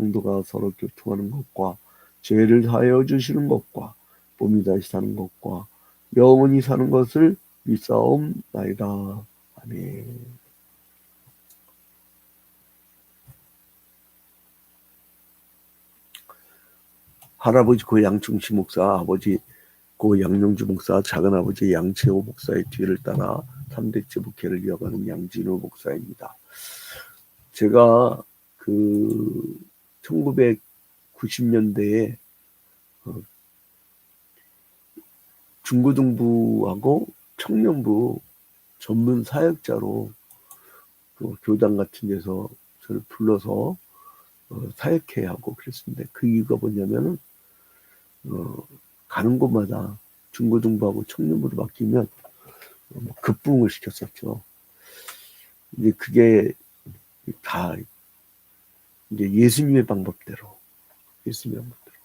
성도가 서로 교통하는 것과 죄를 사하여 주시는 것과 몸이 다시 사는 것과 영원히 사는 것을 믿사옵나이다. 아멘. 할아버지 고 양충시 목사, 아버지 고 양용주 목사, 작은아버지 양채호 목사의 뒤를 따라 3대째 목회를 이어가는 양진호 목사입니다. 제가 그 1990년대에 어, 중고등부하고 청년부 전문 사역자로 그 교당 같은 데서 저를 불러서 어, 사역회 하고 그랬습니다. 그 이유가 뭐냐면은 어, 가는 곳마다 중고등부하고 청년부로 바뀌면 어, 뭐 급부흥을 시켰었죠. 이제 그게 다 이제 예수님의 방법대로 예수님의 방법대로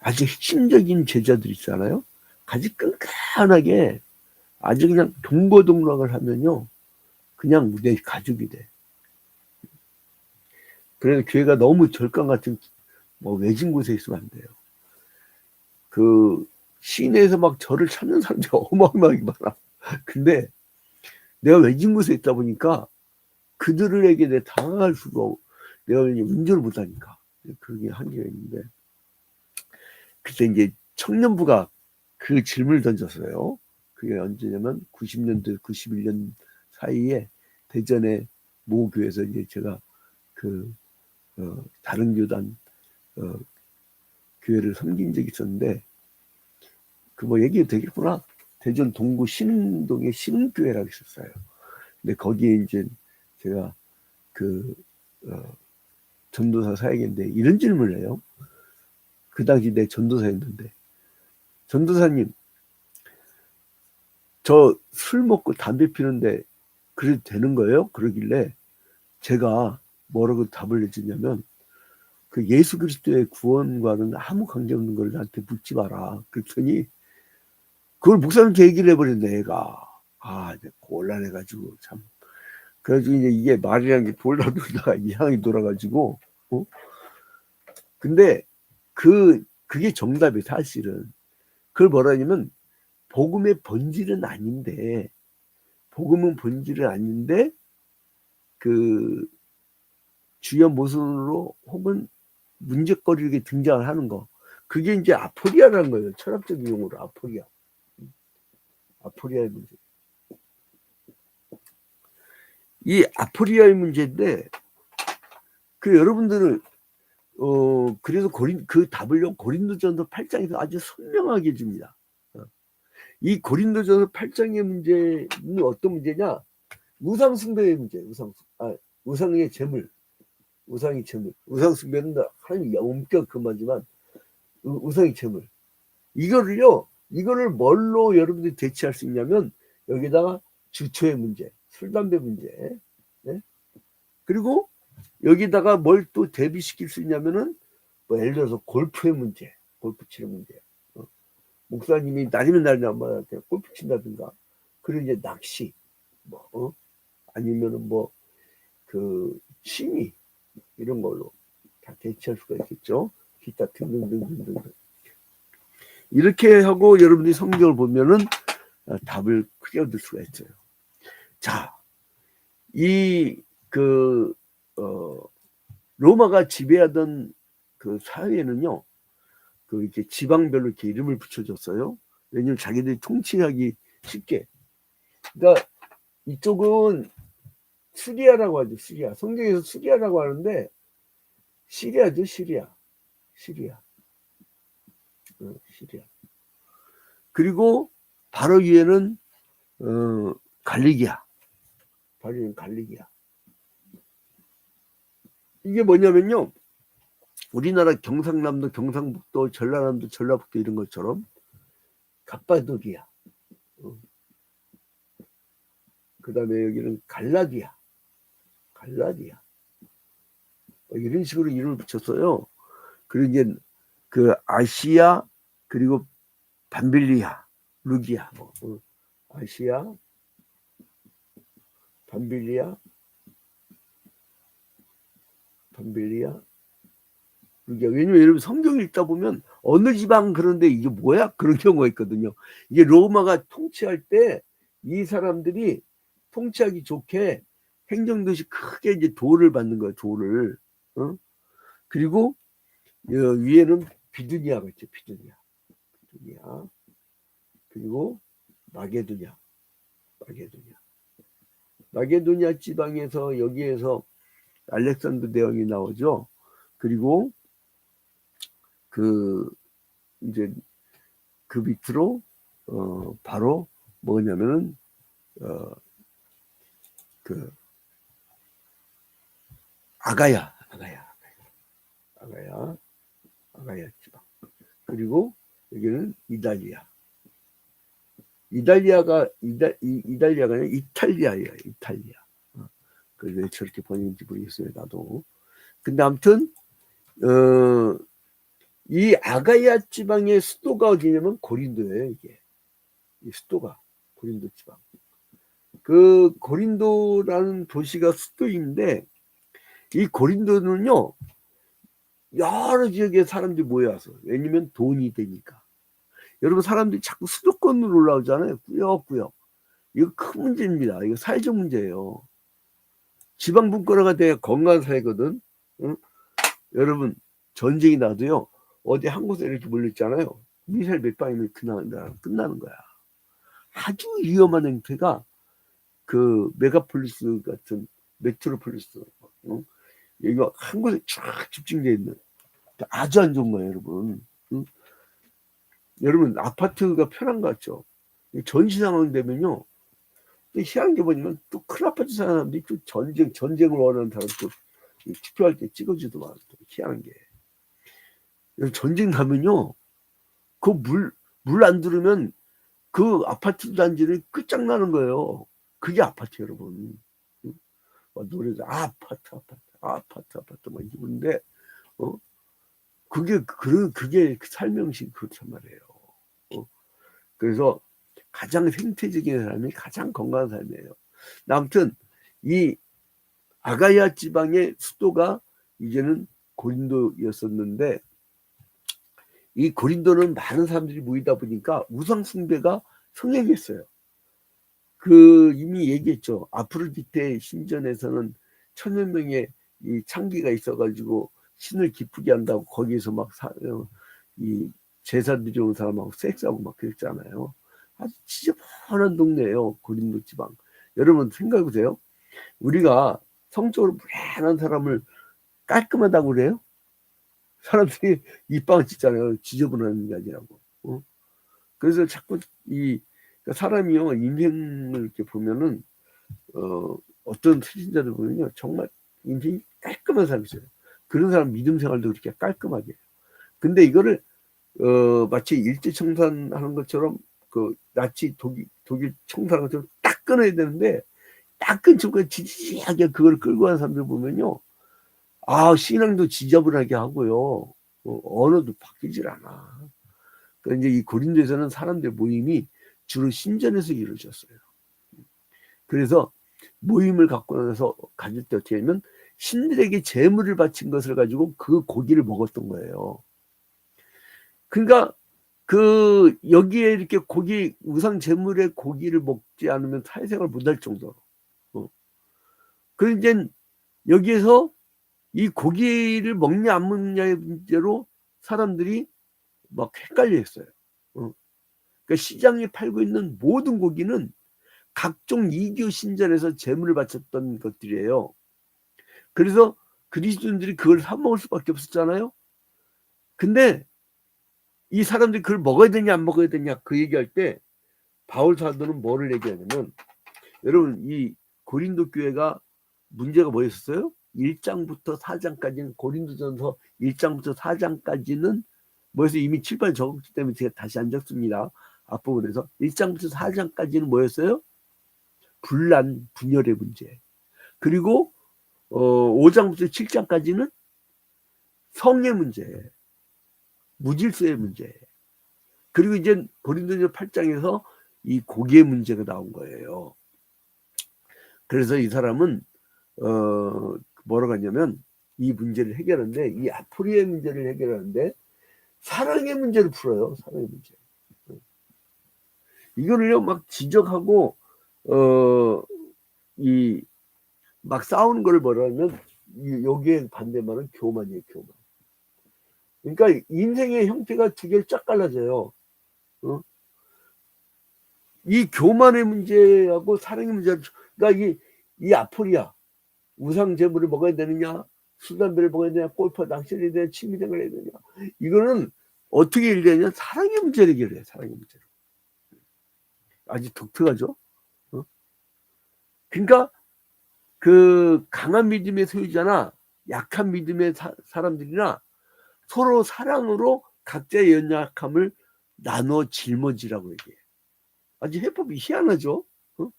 아주 핵심적인 제자들 있잖아요. 아주 끈끈하게 아주 그냥 동거동락을 하면요. 그냥 내 가족이 돼. 그래서 교회가 너무 절간 같은 뭐 외진 곳에 있으면 안 돼요. 그 시내에서 막 저를 찾는 사람들이 어마어마하게 많아. 근데 내가 외진 곳에 있다 보니까 그들에게 내 당할 수가 없, 내가 운전을 못하니까 그게 한계가 있는데 그때 이제 청년부가 그 질문을 던졌어요. 그게 언제냐면 90년도 91년 사이에 대전의 모 교회에서 이제 제가 그 어, 다른 교단 어, 교회를 섬긴 적이 있었는데 그 뭐 얘기해도 되겠구나. 대전 동구 신흥동에 신흥교회라고 있었어요. 근데 거기에 이제 제가 그 어, 전도사 사역인데 이런 질문을 해요. 그 당시 내 전도사였는데 전도사님 저 술 먹고 담배 피는데 그래도 되는 거예요? 그러길래 제가 뭐라고 답을 해주냐면 그 예수 그리스도의 구원과는 아무 관계없는 걸 나한테 묻지 마라. 그랬더니 그걸 목사님께 얘기를 해버렸네, 애가. 아, 곤란해가지고 참. 그래가지고 이제 이게 말이라는 게 돌다 돌다가 이상이 돌아가지고, 어? 근데 그, 그게 정답이 사실은. 그걸 뭐라냐면, 복음의 본질은 아닌데, 복음은 본질은 아닌데, 그, 주요 모순으로 혹은 문제거리에 등장을 하는 거. 그게 이제 아포리아라는 거예요. 철학적 용어로 아포리아. 아포리아의 문제. 이 아포리아의 문제인데, 그 여러분들은, 어, 그래서 고린, 그 답을요, 고린도전서 8장에서 아주 선명하게 줍니다. 어. 이 고린도전서 8장의 문제는 어떤 문제냐? 우상 숭배의 문제, 우상, 아, 우상의 재물. 우상이 재물. 우상 숭배는 하나님 엄격 금하지만 우상이 재물. 이거를요. 이거를 뭘로 여러분들이 대체할 수 있냐면 여기다가 주초의 문제, 술 담배 문제. 네? 그리고 여기다가 뭘 또 대비시킬 수 있냐면은 뭐 예를 들어서 골프의 문제, 골프 치는 문제. 어? 목사님이 날이면 날이 엄마한테 골프 친다든가. 그리고 이제 낚시, 뭐 어? 아니면은 뭐 그 취미, 이런 걸로 다 대체할 수가 있겠죠. 기타 등등등등등. 이렇게 하고 여러분들이 성경을 보면은 어, 답을 크게 얻을 수가 있어요. 자, 이, 그, 어, 로마가 지배하던 그 사회는요, 그 이렇게 지방별로 이렇게 이름을 붙여줬어요. 왜냐면 자기들이 통치하기 쉽게. 그러니까 이쪽은 시리아라고 하죠. 시리아. 성경에서 시리아라고 하는데 시리아죠. 시리아. 시리아. 어, 시리아. 그리고 바로 위에는 어, 갈리기아. 위에는 갈리기아. 이게 뭐냐면요. 우리나라 경상남도, 경상북도, 전라남도, 전라북도 이런 것처럼 갑바도리아. 그 다음에 여기는 갈라디아. 갈라디아. 어, 이런 식으로 이름을 붙였어요. 그리고 이제 그 아시아 그리고 반빌리아, 루기아, 뭐, 어, 아시아, 반빌리아, 루기아. 왜냐면 여러분 성경 읽다 보면 어느 지방 그런데 이게 뭐야 그런 경우가 있거든요. 이게 로마가 통치할 때 이 사람들이 통치하기 좋게 행정도시 크게 이제 도를 받는 거야 도를. 어? 그리고 어, 위에는 비두니아가 있죠 비두니아. 비두니아. 그리고 마게도냐. 마게도냐. 마게도냐 지방에서 여기에서 알렉산드 대왕이 나오죠. 그리고 그 이제 그 밑으로 어 바로 뭐냐면은 어그 아가야 아가야 아가야 아가야 지방 그리고 여기는 이달리아 이달리아가 이다 이, 이달리아가 아니라 이탈리아예요 이탈리아. 어, 그왜 저렇게 번역인지 모르겠어요 나도. 근데 아무튼 어 이 아가야 지방의 수도가 어디냐면 고린도예요 이게. 이 수도가 고린도 지방. 그 고린도라는 도시가 수도인데 이 고린도는요 여러 지역의 사람들이 모여서 왜냐면 돈이 되니까 여러분 사람들이 자꾸 수도권으로 올라오잖아요. 꾸역꾸역. 이거 큰 문제입니다. 이거 사회적 문제예요. 지방 분권화가 돼야 건강한 사회거든. 응? 여러분 전쟁이 나도요. 어디 한 곳에 이렇게 몰렸잖아요. 미사일 몇 방이면 그날 끝나는 거야. 아주 위험한 행태가 그 메가폴리스 같은 메트로폴리스 응? 여기가 한 곳에 쫙 집중되어 있는. 아주 안 좋은 거예요 여러분. 응? 여러분 아파트가 편한 것 같죠? 전시 상황 되면요. 또 희한한 게 뭐냐면 또 큰 아파트 사는 사람들이 또 전쟁 전쟁을 원하는 사람도 투표할 때 찍어주도 많고 희한한 게. 전쟁 나면요. 그 물 물 안 들으면 그 아파트 단지를 끝장나는 거예요. 그게 아파트 여러분. 노래도 아파트 아파트 아파트 아파트 막 이러는데 어? 그게 그 그게 살명식 그렇단 말이에요. 어? 그래서 가장 생태적인 사람이 가장 건강한 삶이에요. 아무튼 이 아가야 지방의 수도가 이제는 고린도였었는데 이 고린도는 많은 사람들이 모이다 보니까 우상 숭배가 성행했어요. 그 이미 얘기했죠. 아프로디테 신전에서는 천여 명의 이 창기가 있어가지고 신을 기쁘게 한다고 거기에서 막 사, 어, 이 제사 드려온 사람하고 섹스하고 막 그랬잖아요. 아주 지저분한 동네예요. 고린도 지방. 여러분 생각해보세요. 우리가 성적으로 불안한 사람을 깔끔하다고 그래요? 사람들이 입방을 짓잖아요. 지저분한 인간이라고. 어? 그래서 자꾸 이 그러니까 사람이요 인생을 이렇게 보면은 어, 어떤 수신자들 보면요 정말 인생이 깔끔한 사람이 있어요. 그런 사람 믿음 생활도 그렇게 깔끔하게. 근데 이거를 어, 마치 일제 청산하는 것처럼 그 나치 독일 독일 청산하는 것처럼 딱 끊어야 되는데 딱 끊고 지지하게 그걸 끌고 가는 사람들 보면요. 아, 신앙도 지저분하게 하고요. 어, 언어도 바뀌질 않아. 그러니까 이제 이 고린도에서는 사람들 모임이 주로 신전에서 이루어졌어요. 그래서 모임을 갖고 나서 가질 때 어떻게 하면 신들에게 재물을 바친 것을 가지고 그 고기를 먹었던 거예요. 그러니까 그 여기에 이렇게 고기 우상 재물의 고기를 먹지 않으면 사회생활 못할 정도로. 어. 그리고 이제 여기에서 이 고기를 먹냐 안 먹냐의 문제로 사람들이 막 헷갈려 했어요. 어. 그러니까 시장에 팔고 있는 모든 고기는 각종 이교 신전에서 재물을 바쳤던 것들이에요. 그래서 그리스도인들이 그걸 사 먹을 수밖에 없었잖아요. 근데 이 사람들이 그걸 먹어야 되냐 안 먹어야 되냐 그 얘기할 때 바울 사도는 뭐를 얘기하냐면 여러분 이 고린도 교회가 문제가 뭐였어요? 1장부터 4장까지는 고린도전서 1장부터 4장까지는 뭐여서 이미 칠판 적었기 때문에 제가 다시 안 적습니다. 앞부분에서 1장부터 4장까지는 뭐였어요? 분란, 분열의 문제. 그리고 어, 5장부터 7장까지는 성의 문제, 무질서의 문제. 그리고 이제 고린도전 8장에서 이 고기의 문제가 나온 거예요. 그래서 이 사람은 어 뭐라고 하냐면 이 문제를 해결하는데 이 아프리의 문제를 해결하는데 사랑의 문제를 풀어요. 사랑의 문제. 이거를요 막 지적하고 어 이 막 싸우는 걸 뭐라면 이- 여기에 반대말은 교만이에요. 교만. 그러니까 인생의 형태가 두 개를 쫙 갈라져요. 어? 이 교만의 문제하고 사랑의 문제, 그러니까 이, 이 아프리아, 우상 제물을 먹어야 되느냐, 술, 담배를 먹어야 되냐, 골프, 낚시를 해야 되냐, 취미생활을 해야 되냐. 이거는 어떻게 일되냐 사랑의 문제를 해결해요, 사랑의 문제로. 아주 독특하죠? 어? 그러니까 그 강한 믿음의 소유자나 약한 믿음의 사, 사람들이나 서로 사랑으로 각자의 연약함을 나눠 짊어지라고 얘기해요. 아주 해법이 희한하죠. 어?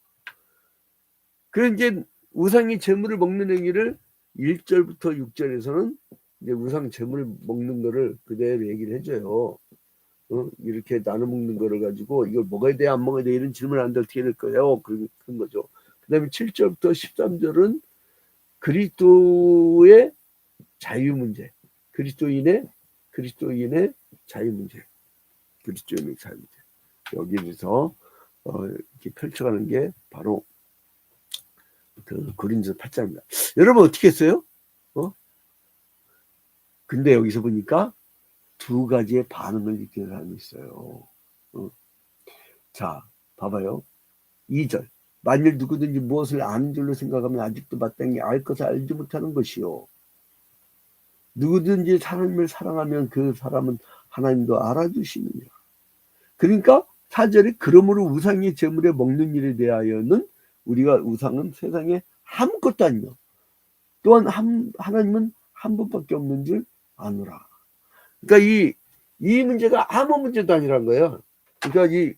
그래서 이제 우상이 재물을 먹는 행위를 1절부터 6절에서는 이제 우상 재물을 먹는 거를 그대로 얘기를 해줘요. 어? 이렇게 나눠 먹는 거를 가지고 이걸 먹어야 돼, 안 먹어야 돼 이런 질문 안 돼, 어떻게 될 거예요? 그런 거죠. 그 다음에 7절부터 13절은 그리스도의 자유 문제, 그리스도인의 그리스도인의 자유 문제, 그리스도인의 자유 문제. 여기에서 어, 이렇게 펼쳐가는 게 바로 그 고린도 8장입니다. 여러분 어떻게 했어요? 어? 근데 여기서 보니까 두 가지의 반응을 느끼는 사람이 있어요. 어? 자, 봐봐요. 2절. 만일 누구든지 무엇을 아는 줄로 생각하면 아직도 마땅히 알 것을 알지 못하는 것이요. 누구든지 사람을 사랑하면 그 사람은 하나님도 알아주시느니라. 그러니까 사절에 그러므로 우상의 제물에 먹는 일에 대하여는 우리가 우상은 세상에 아무것도 아니요. 또한 한, 하나님은 한 분밖에 없는 줄 아노라. 그러니까 이, 이 문제가 아무 문제도 아니란 거예요. 그러니까 이,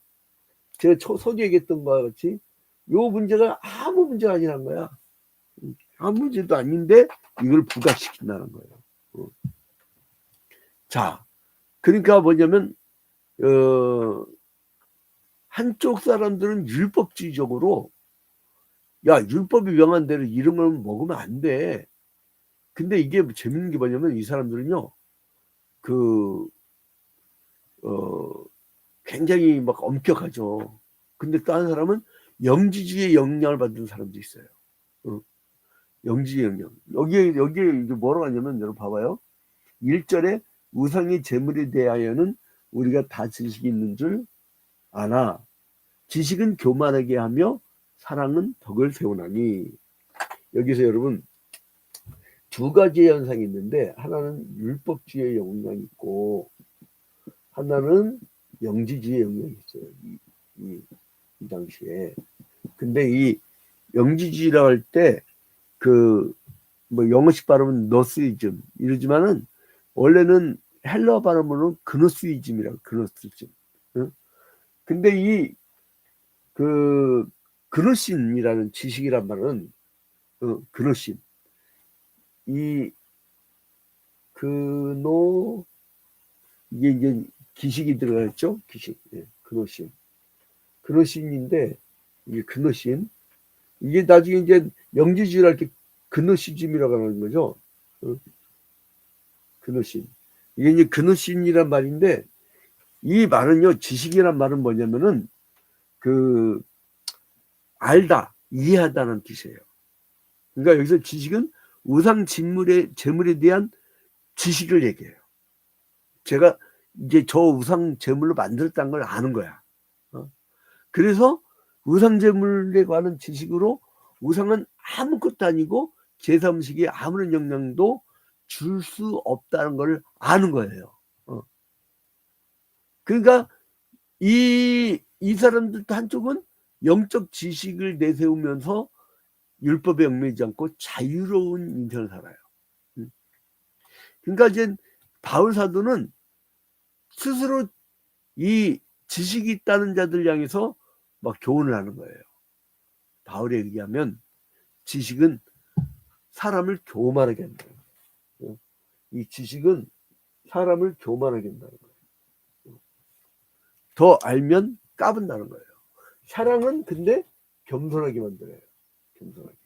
제가 초, 서두 얘기했던 바와 같이 요 문제가 아무 문제가 아니란 거야. 아무 문제도 아닌데 이걸 부각시킨다는 거예요. 어. 자, 그러니까 뭐냐면, 어, 한쪽 사람들은 율법주의적으로 야 율법이 명한 대로 이런 걸 먹으면 안 돼. 근데 이게 재밌는 게 뭐냐면 이 사람들은요 그 어, 굉장히 막 엄격하죠. 근데 다른 사람은 영지주의 영향을 받는 사람도 있어요. 어. 영지주의 영향. 여기에 여기에 이제 뭐라고 하냐면 여러분 봐봐요. 1절에 우상의 재물에 대하여는 우리가 다 지식이 있는 줄 아나 지식은 교만하게 하며 사랑은 덕을 세우나니 여기서 여러분 두 가지의 현상이 있는데 하나는 율법주의의 영향이 있고 하나는 영지주의의 영향이 있어요. 이, 이, 이 당시에. 근데 이 영지주의라고 할때 그 뭐 영어식 발음은 너스이즘 이러지만은 원래는 헬러 발음으로는 그노스이즘이라고 그노스이즘. 응? 근데 이 그 그노신이라는 지식이란 말은 어, 그노신. 이 그노 이게 이제 기식이 들어갔죠? 기식. 예, 그노신. 그노신인데 이게 그노신. 이게 나중에 이제 영지주의를 할때 그노시즘이라고 하는 거죠? 어? 그노신 이게 이제 그노신이란 말인데 이 말은요 지식이란 말은 뭐냐면은 그 알다 이해하다는 뜻이에요 그러니까 여기서 지식은 우상 진물의 재물에 대한 지식을 얘기해요. 제가 이제 저 우상 재물로 만들었다는 걸 아는 거야. 어? 그래서 우상 재물에 관한 지식으로 우상은 아무것도 아니고 제사 음식에 아무런 영향도 줄 수 없다는 걸 아는 거예요. 어. 그러니까 이, 이 사람들도 한쪽은 영적 지식을 내세우면서 율법에 얽매이지 않고 자유로운 인생을 살아요. 음. 그러니까 이제 바울 사도는 스스로 이 지식이 있다는 자들 향해서 막 교훈을 하는 거예요. 바울에 의하면 지식은 사람을 교만하게 한다. 어? 이 지식은 사람을 교만하게 한다는 거예요. 더 알면 까분다는 거예요. 사랑은 근데 겸손하게 만들어요. 겸손하게.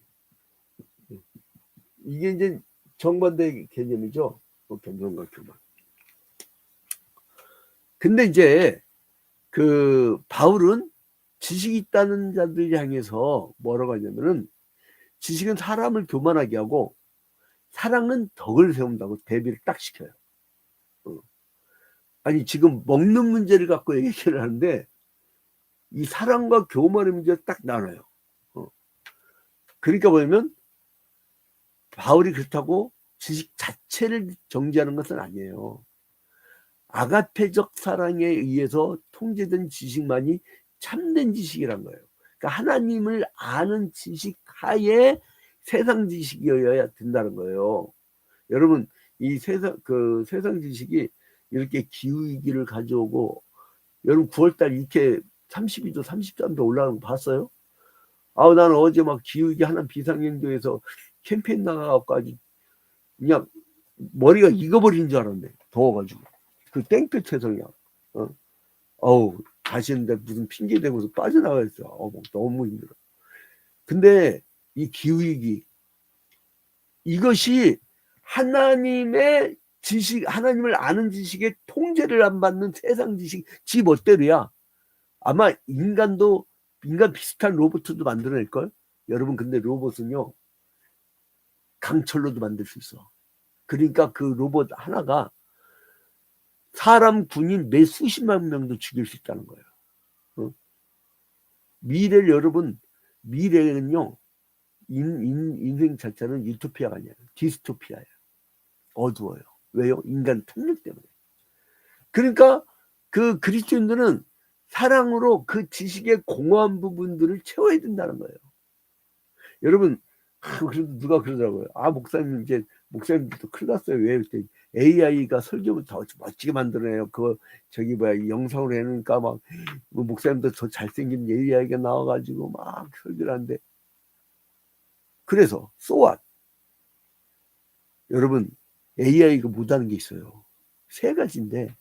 이게 이제 정반대 개념이죠. 뭐 겸손과 교만. 근데 이제 그 바울은 지식이 있다는 자들 향해서 뭐라고 하냐면은 지식은 사람을 교만하게 하고 사랑은 덕을 세운다고 대비를 딱 시켜요. 어. 아니 지금 먹는 문제를 갖고 얘기를 하는데 이 사랑과 교만의 문제를 딱 나눠요. 어. 그러니까 보면 바울이 그렇다고 지식 자체를 정지하는 것은 아니에요. 아가페적 사랑에 의해서 통제된 지식만이 참된 지식이란 거예요. 그러니까 하나님을 아는 지식 하에 세상 지식이어야 된다는 거예요. 여러분 이 세상 그 세상 지식이 이렇게 기후 위기를 가져오고 여러분 9월달 이렇게 32도 33도 올라가는 거 봤어요? 아우 나는 어제 막 기후 위기 하나 비상행동에서 캠페인 나가갖고 아주 그냥 머리가 익어버린 줄 알았네 더워가지고 그 땡볕 채성이야 어? 어우 가시는데 무슨 핑계 대고서 빠져나가 있어 어, 너무 힘들어 근데 이 기후위기 이것이 하나님의 지식 하나님을 아는 지식의 통제를 안 받는 세상 지식 지 멋대로야 아마 인간도 인간 비슷한 로봇도 만들어낼걸 여러분 근데 로봇은요 강철로도 만들 수 있어 그러니까 그 로봇 하나가 사람 군인 몇 수십만 명도 죽일 수 있다는 거예요. 어? 미래를 여러분 미래는요 인, 인, 인생 자체는 유토피아가 아니에요. 디스토피아예요. 어두워요. 왜요? 인간 통력 때문에. 그러니까 그 그리스도인들은 사랑으로 그 지식의 공허한 부분들을 채워야 된다는 거예요. 여러분, 그래도 누가 그러더라고요. 아, 목사님, 이제, 목사님도 큰일 났어요. 왜? 그랬더니 AI가 설교부터 멋지게 만들어내요. 그, 저기 뭐야, 영상으로 해놓으니까 막, 뭐 목사님도 더 잘생긴 AI가 나와가지고 막 설교를 하는데. 그래서, so what? 여러분, AI가 못하는 게 있어요. 세 가지인데,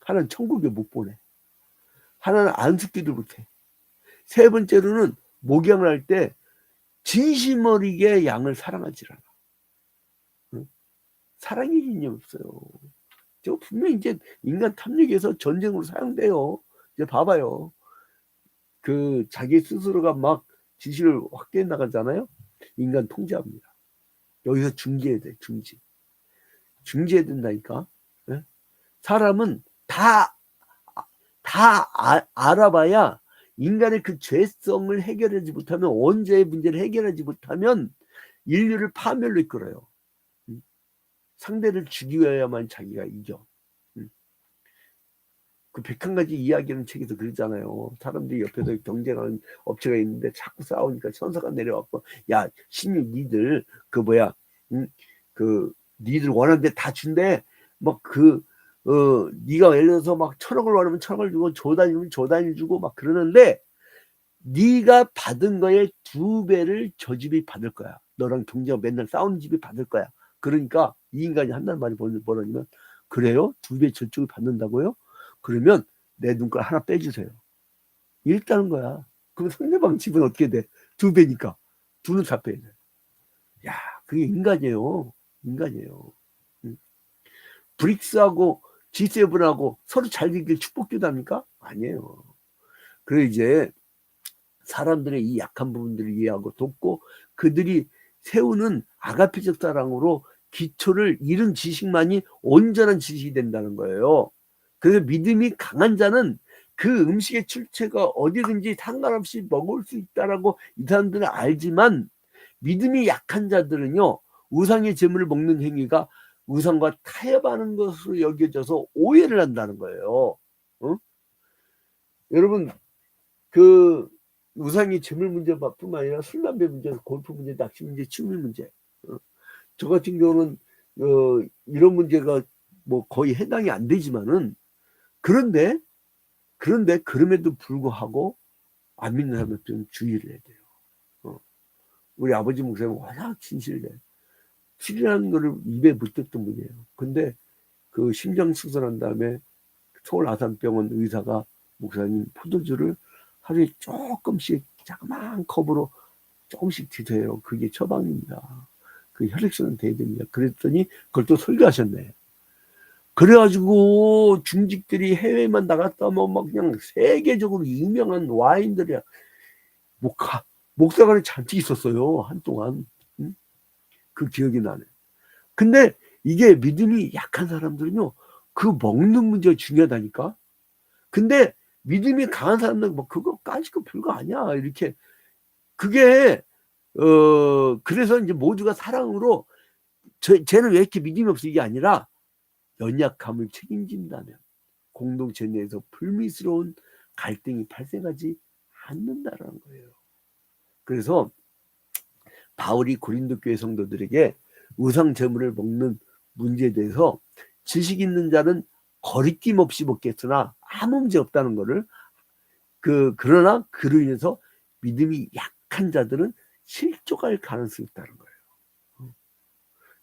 하나는 천국에 못 보내. 하나는 안숙기도 못해. 세 번째로는 목양을 할 때 진심 어리게 양을 사랑하지 않아. 응? 사랑의 개념이 없어요. 저 분명히 이제 인간 탐닉에서 전쟁으로 사용돼요. 이제 봐봐요. 그 자기 스스로가 막 지식을 확대해 나가잖아요. 인간 통제합니다. 여기서 중지해야 돼, 중지. 중지해야 된다니까. 네? 사람은 다, 다 아, 알아봐야 인간의 그 죄성을 해결하지 못하면, 원죄의 문제를 해결하지 못하면 인류를 파멸로 이끌어요. 음? 상대를 죽여야만 자기가 이겨. 음? 그 101가지 이야기하는 책에서 그러잖아요. 사람들이 옆에서 경쟁하는 업체가 있는데 자꾸 싸우니까 천사가 내려왔고, 야, 신유 니들, 그 뭐야, 음? 그, 니들 원하는 데 다 준대. 막 그, 어, 네가 예를 들어서 막 천억을 원하면 천억을 주고 조단위면 조단위 주고 막 그러는데 네가 받은 거에 두 배를 저 집이 받을 거야. 너랑 경쟁 맨날 싸우는 집이 받을 거야. 그러니까 이 인간이 한단 말이 뭐냐면 그래요? 두 배 저쪽이 받는다고요? 그러면 내 눈깔 하나 빼주세요. 이랬다는 거야. 그럼 상대방 집은 어떻게 돼? 두 배니까. 두는 다 빼야 돼. 야, 그게 인간이에요. 인간이에요. 브릭스하고 G7하고 서로 잘 되길 축복기도합니까? 아니에요. 그래 이제 사람들의 이 약한 부분들을 이해하고 돕고 그들이 세우는 아가피적 사랑으로 기초를 잃은 지식만이 온전한 지식이 된다는 거예요. 그래서 믿음이 강한 자는 그 음식의 출처가 어디든지 상관없이 먹을 수 있다라고 이 사람들은 알지만 믿음이 약한 자들은요 우상의 재물을 먹는 행위가 우상과 타협하는 것으로 여겨져서 오해를 한다는 거예요. 어? 여러분 그 우상이 재물 문제뿐만 아니라 술, 담배 문제, 골프 문제, 낚시 문제, 취미 문제. 어. 저 같은 경우는 어, 이런 문제가 뭐 거의 해당이 안 되지만은 그런데 그런데 그럼에도 불구하고 안 믿는 사람들 좀 주의를 해야 돼요. 어. 우리 아버지 목사님은 워낙 진실해. 술이라는 거를 입에 묻혔던 분이에요. 근데 그 심장 수술한 다음에 서울 아산병원 의사가 목사님 포도주를 하루에 조금씩 자그마한 컵으로 조금씩 드세요. 그게 처방입니다. 그 혈액순환 돼야 됩니다. 그랬더니 그걸 또 설교하셨네. 그래가지고 중직들이 해외만 나갔다 오면 막 그냥 세계적으로 유명한 와인들이야. 목사, 목사관에 잔뜩 있었어요. 한동안. 응? 그 기억이 나네. 근데 이게 믿음이 약한 사람들은요, 그 먹는 문제가 중요하다니까? 근데 믿음이 강한 사람들은 뭐 그거까지도 별거 아니야. 이렇게. 그게, 어, 그래서 이제 모두가 사랑으로, 저, 쟤는 왜 이렇게 믿음이 없어? 이게 아니라, 연약함을 책임진다면, 공동체 내에서 불미스러운 갈등이 발생하지 않는다라는 거예요. 그래서, 바울이 고린도 교회 성도들에게 우상 제물을 먹는 문제에 대해서 지식 있는 자는 거리낌 없이 먹겠으나 아무 문제 없다는 거를 그 그러나 그로 인해서 믿음이 약한 자들은 실족할 가능성이 있다는 거예요.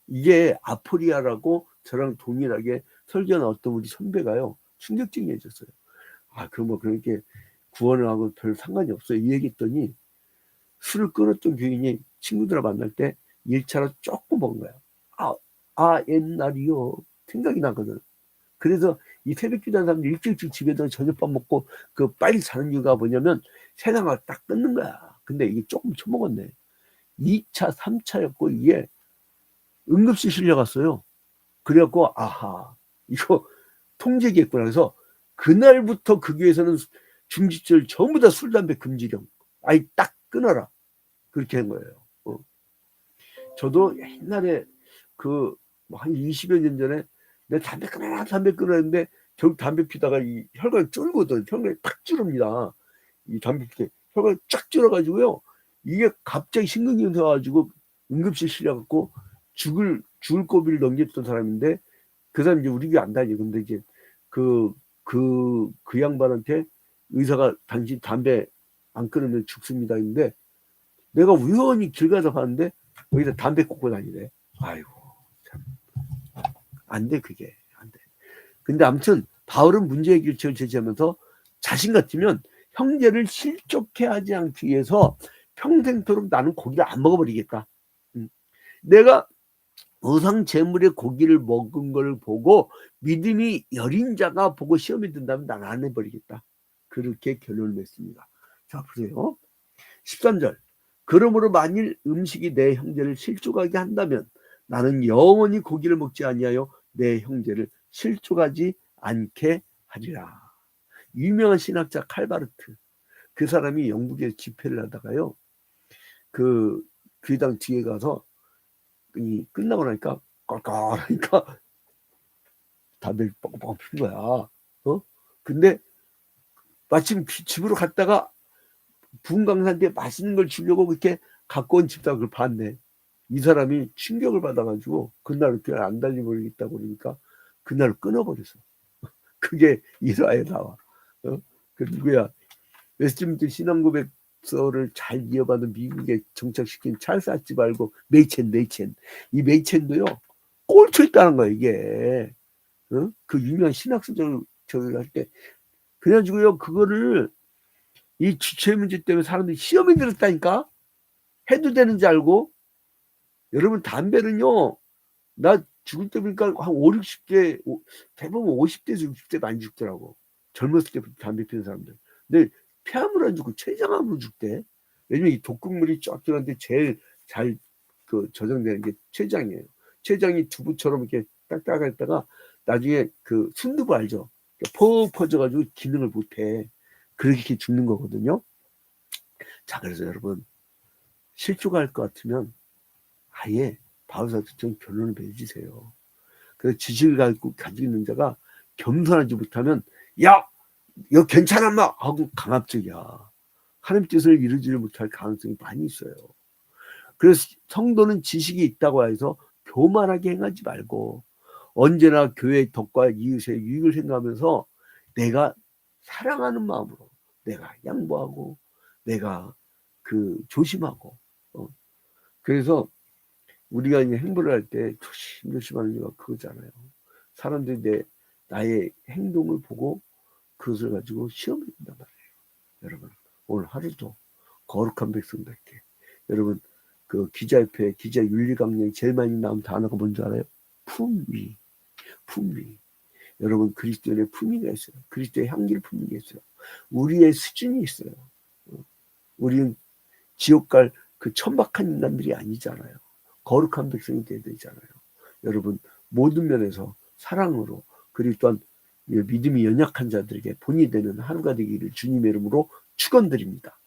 이게 아포리아라고 저랑 동일하게 설교 나왔던 우리 선배가요 충격적이해졌어요. 아 그럼 뭐 그렇게 구원을 하고 별 상관이 없어요. 이 얘기했더니 술을 끊었던 교인이 친구들을 만날 때 1차로 조금 먹은 거야. 아, 아, 옛날이요. 생각이 나거든. 그래서 이 새벽 기도하는 사람들 일찍 집에 들어 저녁밥 먹고 그 빨리 자는 이유가 뭐냐면 세상을 딱 끊는 거야. 근데 이게 조금 처먹었네. 2차, 3차였고 이게 응급실 실려갔어요. 그래갖고 아하 이거 통제겠구나. 그래서 그날부터 그 교회에서는 중지절 전부 다 술, 담배 금지령. 아이 딱 끊어라. 그렇게 한 거예요. 어. 저도 옛날에 그 한 20여 년 전에 내 담배 끊어라 담배 끊었는데 결국 담배 피다가 이 혈관이 쫄거든 혈관이 탁 찌릅니다 이 담배 피때 혈관이 쫙 찌러가지고요 이게 갑자기 심근경색 와가지고 응급실 실려갖고 죽을 죽을 고비를 넘겼던 사람인데 그 사람 이제 우리 교회 안 다니 근데 이제 그 그, 그 양반한테 의사가 당신 담배 안 끊으면 죽습니다 했는데 내가 우연히 길 가다 봤는데 거기다 담배 꽂고 다니래 아이고 안 돼, 그게. 안 돼. 근데 아무튼, 바울은 문제 해결책을 제시하면서 자신 같으면 형제를 실족해 하지 않기 위해서 평생토록 나는 고기를 안 먹어버리겠다. 음. 내가 우상 제물의 고기를 먹은 걸 보고 믿음이 여린 자가 보고 시험에 든다면 나는 안 해버리겠다. 그렇게 결론을 맺습니다. 자, 보세요. 13절. 그러므로 만일 음식이 내 형제를 실족하게 한다면 나는 영원히 고기를 먹지 아니하여 내 형제를 실족하지 않게 하리라. 유명한 신학자 칼바르트. 그 사람이 영국에 집회를 하다가요. 그 교당 뒤에 가서 이 끝나고 나니까 껄껄하니까 담배를 뻥뻥 핀 거야. 어? 근데 마침 집으로 갔다가 분강사한테 맛있는 걸 주려고 그렇게 갖고 온 집사를 봤네. 이 사람이 충격을 받아가지고 그날 교회 안 달리버리겠다고 그러니까 그날 끊어버렸어. 그게 일화에 나와. 어? 그 누구야? 웨스트민트 신앙고백 서를 잘 이어받은 미국에 정착시킨 찰스 아치 말고 메이첸, 메이첸. 이 메이첸도요, 꼴초 있다는 거야, 이게. 어? 그 유명한 신학서적 저기 할 때. 그래가지고요, 그거를 이 주체 문제 때문에 사람들이 시험에 들었다니까? 해도 되는지 알고 여러분 담배는요 나 죽을 때 보니까 한 5, 60대 대부분 50대에서 60대 많이 죽더라고 젊었을 때부터 담배 피는 사람들 근데 폐암으로 안 죽고 췌장암으로 죽대. 왜냐면 이 독극물이 쫙 들어갔는데 제일 잘 그 저장되는 게 췌장이에요. 췌장이 두부처럼 이렇게 딱딱했다가 나중에 그 순두부 알죠? 퍽 퍼져가지고 기능을 못해. 그렇게 죽는 거거든요. 자 그래서 여러분 실족할 것 같으면 아예 바울사도처럼 결론을 맺으세요. 그래서 지식을 가지고 가지고 있는 자가 겸손하지 못하면 야 이거 괜찮아 마 하고 강압적이야. 하나님 뜻을 이루지를 못할 가능성이 많이 있어요. 그래서 성도는 지식이 있다고 해서 교만하게 행하지 말고 언제나 교회의 덕과 이웃의 유익을 생각하면서 내가 사랑하는 마음으로 내가 양보하고 내가 그 조심하고 어. 그래서 우리가 이제 행보를 할 때 조심 조심하는 이유가 그거잖아요. 사람들이 내 나의 행동을 보고 그것을 가지고 시험해 준단 말이에요. 여러분 오늘 하루도 거룩한 백성답게 여러분 그 기자협회 기자 윤리 강령이 제일 많이 나온 단어가 뭔지 알아요? 품위, 품위. 여러분 그리스도의 품위가 있어요. 그리스도의 향기를 게 있어요. 우리의 수준이 있어요. 어. 우리는 지옥 갈 그 천박한 인간들이 아니잖아요. 거룩한 백성이 되어야 되잖아요. 여러분 모든 면에서 사랑으로 그리고 또한 믿음이 연약한 자들에게 본이 되는 하루가 되기를 주님의 이름으로 축원드립니다.